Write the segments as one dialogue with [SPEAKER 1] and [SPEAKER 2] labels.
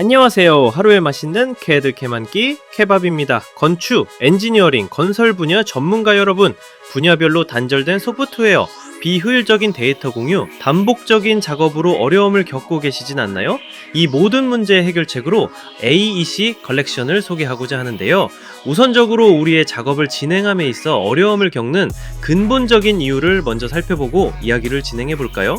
[SPEAKER 1] 안녕하세요. 하루에 맛있는 캐드 캐만기 케밥입니다. 건축, 엔지니어링, 건설 분야 전문가 여러분, 분야별로 단절된 소프트웨어, 비효율적인 데이터 공유, 반복적인 작업으로 어려움을 겪고 계시진 않나요? 이 모든 문제 해결책으로 AEC 컬렉션을 소개하고자 하는데요. 우선적으로 우리의 작업을 진행함에 있어 어려움을 겪는 근본적인 이유를 먼저 살펴보고 이야기를 진행해 볼까요?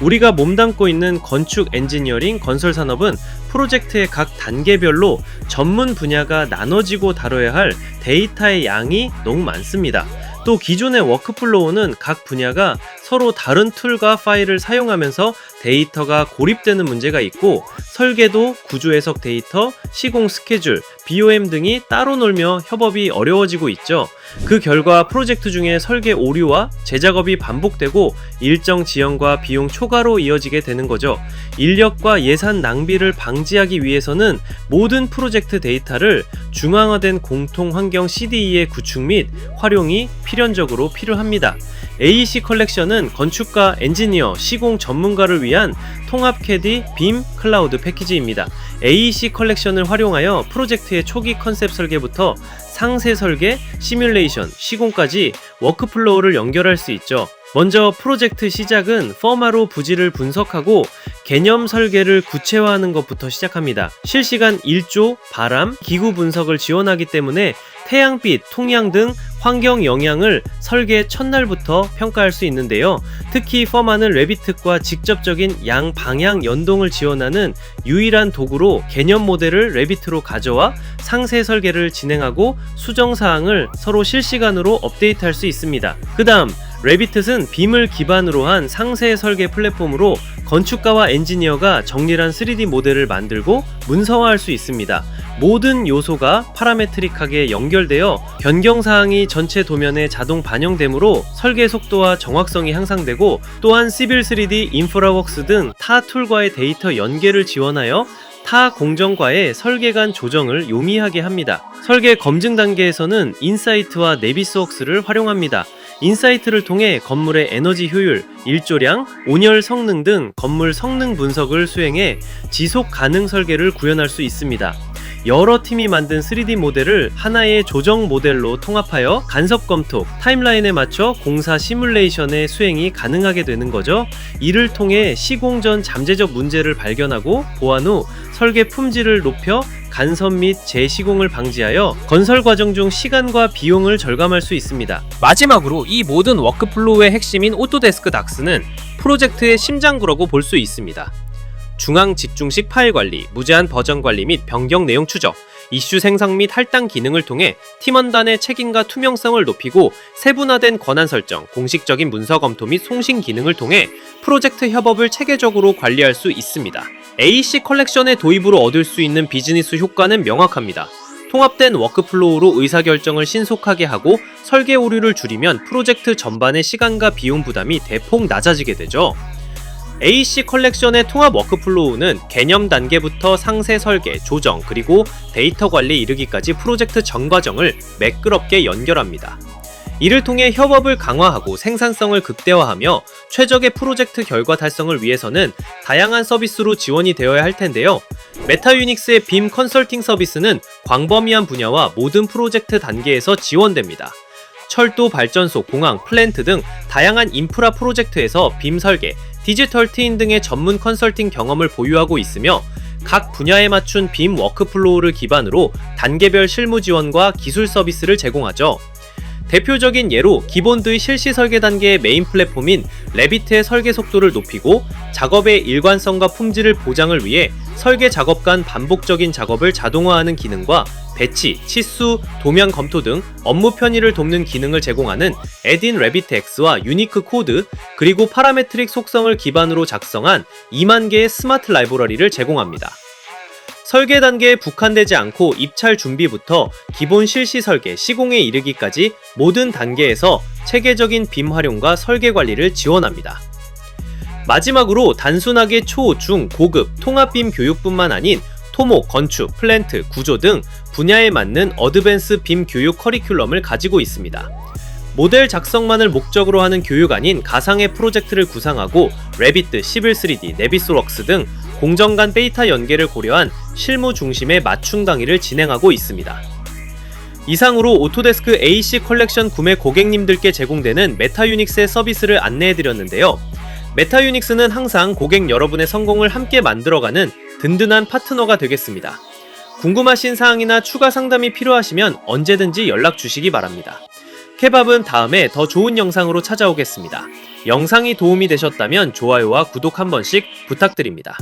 [SPEAKER 1] 우리가 몸담고 있는 건축 엔지니어링 건설 산업은 프로젝트의 각 단계별로 전문 분야가 나눠지고 다뤄야 할 데이터의 양이 너무 많습니다. 또 기존의 워크플로우는 각 분야가 서로 다른 툴과 파일을 사용하면서 데이터가 고립되는 문제가 있고 설계도, 구조 해석 데이터, 시공 스케줄, BOM 등이 따로 놀며 협업이 어려워지고 있죠. 그 결과 프로젝트 중에 설계 오류와 재작업이 반복되고 일정 지연과 비용 초과로 이어지게 되는 거죠. 인력과 예산 낭비를 방지하기 위해서는 모든 프로젝트 데이터를 중앙화된 공통 환경 CDE의 구축 및 활용이 필연적으로 필요합니다. AEC 컬렉션은 건축가, 엔지니어, 시공 전문가를 위한 통합 캐디 빔 클라우드 패키지입니다. AEC 컬렉션을 활용하여 프로젝트의 초기 컨셉 설계부터 상세 설계, 시뮬레이션, 시공까지 워크플로우를 연결할 수 있죠. 먼저 프로젝트 시작은 퍼마로 부지를 분석하고 개념 설계를 구체화하는 것부터 시작합니다. 실시간 일조, 바람, 기후 분석을 지원하기 때문에 태양빛, 통양 등 환경 영향을 설계 첫날부터 평가할 수 있는데요. 특히 퍼마는 레비특과 직접적인 양 방향 연동을 지원하는 유일한 도구로 개념 모델을 레비트로 가져와 상세 설계를 진행하고 수정 사항을 서로 실시간으로 업데이트할 수 있습니다. 그다음 레비트은 빔을 기반으로 한 상세 설계 플랫폼으로 건축가와 엔지니어가 정밀한 3D 모델을 만들고 문서화할 수 있습니다. 모든 요소가 파라메트릭하게 연결되어 변경 사항이 전체 도면에 자동 반영되므로 설계 속도와 정확성이 향상되고 또한 시빌 3D, 인프라웍스 등 타 툴과의 데이터 연계를 지원하여 타 공정과의 설계 간 조정을 요미하게 합니다. 설계 검증 단계에서는 인사이트와 네비스웍스를 활용합니다. 인사이트를 통해 건물의 에너지 효율, 일조량, 온열 성능 등 건물 성능 분석을 수행해 지속 가능 설계를 구현할 수 있습니다. 여러 팀이 만든 3D 모델을 하나의 조정 모델로 통합하여 간섭 검토, 타임라인에 맞춰 공사 시뮬레이션의 수행이 가능하게 되는 거죠. 이를 통해 시공 전 잠재적 문제를 발견하고 보완 후 설계 품질을 높여 간섭 및 재시공을 방지하여 건설 과정 중 시간과 비용을 절감할 수 있습니다.
[SPEAKER 2] 마지막으로 이 모든 워크플로우의 핵심인 오토데스크 닥스는 프로젝트의 심장구라고 볼 수 있습니다. 중앙 집중식 파일 관리, 무제한 버전 관리 및 변경 내용 추적, 이슈 생성 및 할당 기능을 통해 팀원 단의 책임과 투명성을 높이고 세분화된 권한 설정, 공식적인 문서 검토 및 송신 기능을 통해 프로젝트 협업을 체계적으로 관리할 수 있습니다. AEC 컬렉션의 도입으로 얻을 수 있는 비즈니스 효과는 명확합니다. 통합된 워크플로우로 의사결정을 신속하게 하고 설계 오류를 줄이면 프로젝트 전반의 시간과 비용 부담이 대폭 낮아지게 되죠. AC 컬렉션의 통합 워크플로우는 개념 단계부터 상세 설계, 조정, 그리고 데이터 관리 이르기까지 프로젝트 전 과정을 매끄럽게 연결합니다. 이를 통해 협업을 강화하고 생산성을 극대화하며 최적의 프로젝트 결과 달성을 위해서는 다양한 서비스로 지원이 되어야 할 텐데요. 메타 유닉스의 빔 컨설팅 서비스는 광범위한 분야와 모든 프로젝트 단계에서 지원됩니다. 철도, 발전소, 공항, 플랜트 등 다양한 인프라 프로젝트에서 빔 설계, 디지털 트윈 등의 전문 컨설팅 경험을 보유하고 있으며 각 분야에 맞춘 빔 워크플로우를 기반으로 단계별 실무 지원과 기술 서비스를 제공하죠. 대표적인 예로 기본드의 실시 설계 단계의 메인 플랫폼인 레비트의 설계 속도를 높이고 작업의 일관성과 품질을 보장을 위해 설계 작업 간 반복적인 작업을 자동화하는 기능과 배치, 치수, 도면 검토 등 업무 편의를 돕는 기능을 제공하는 에딘 레비트 X와 유니크 코드, 그리고 파라메트릭 속성을 기반으로 작성한 2만 개의 스마트 라이브러리를 제공합니다. 설계 단계에 국한되지 않고 입찰 준비부터 기본 실시 설계, 시공에 이르기까지 모든 단계에서 체계적인 빔 활용과 설계 관리를 지원합니다. 마지막으로 단순하게 초, 중, 고급 통합빔 교육뿐만 아닌 토목, 건축, 플랜트, 구조 등 분야에 맞는 어드밴스 빔 교육 커리큘럼을 가지고 있습니다. 모델 작성만을 목적으로 하는 교육 아닌 가상의 프로젝트를 구상하고 레비트, 시빌 3D, 네비스웍스 등 공정 간 데이터 연계를 고려한 실무 중심의 맞춤 강의를 진행하고 있습니다. 이상으로 오토데스크 AC 컬렉션 구매 고객님들께 제공되는 메타유닉스의 서비스를 안내해드렸는데요. 메타유닉스는 항상 고객 여러분의 성공을 함께 만들어가는 든든한 파트너가 되겠습니다. 궁금하신 사항이나 추가 상담이 필요하시면 언제든지 연락 주시기 바랍니다. 케밥은 다음에 더 좋은 영상으로 찾아오겠습니다. 영상이 도움이 되셨다면 좋아요와 구독 한 번씩 부탁드립니다.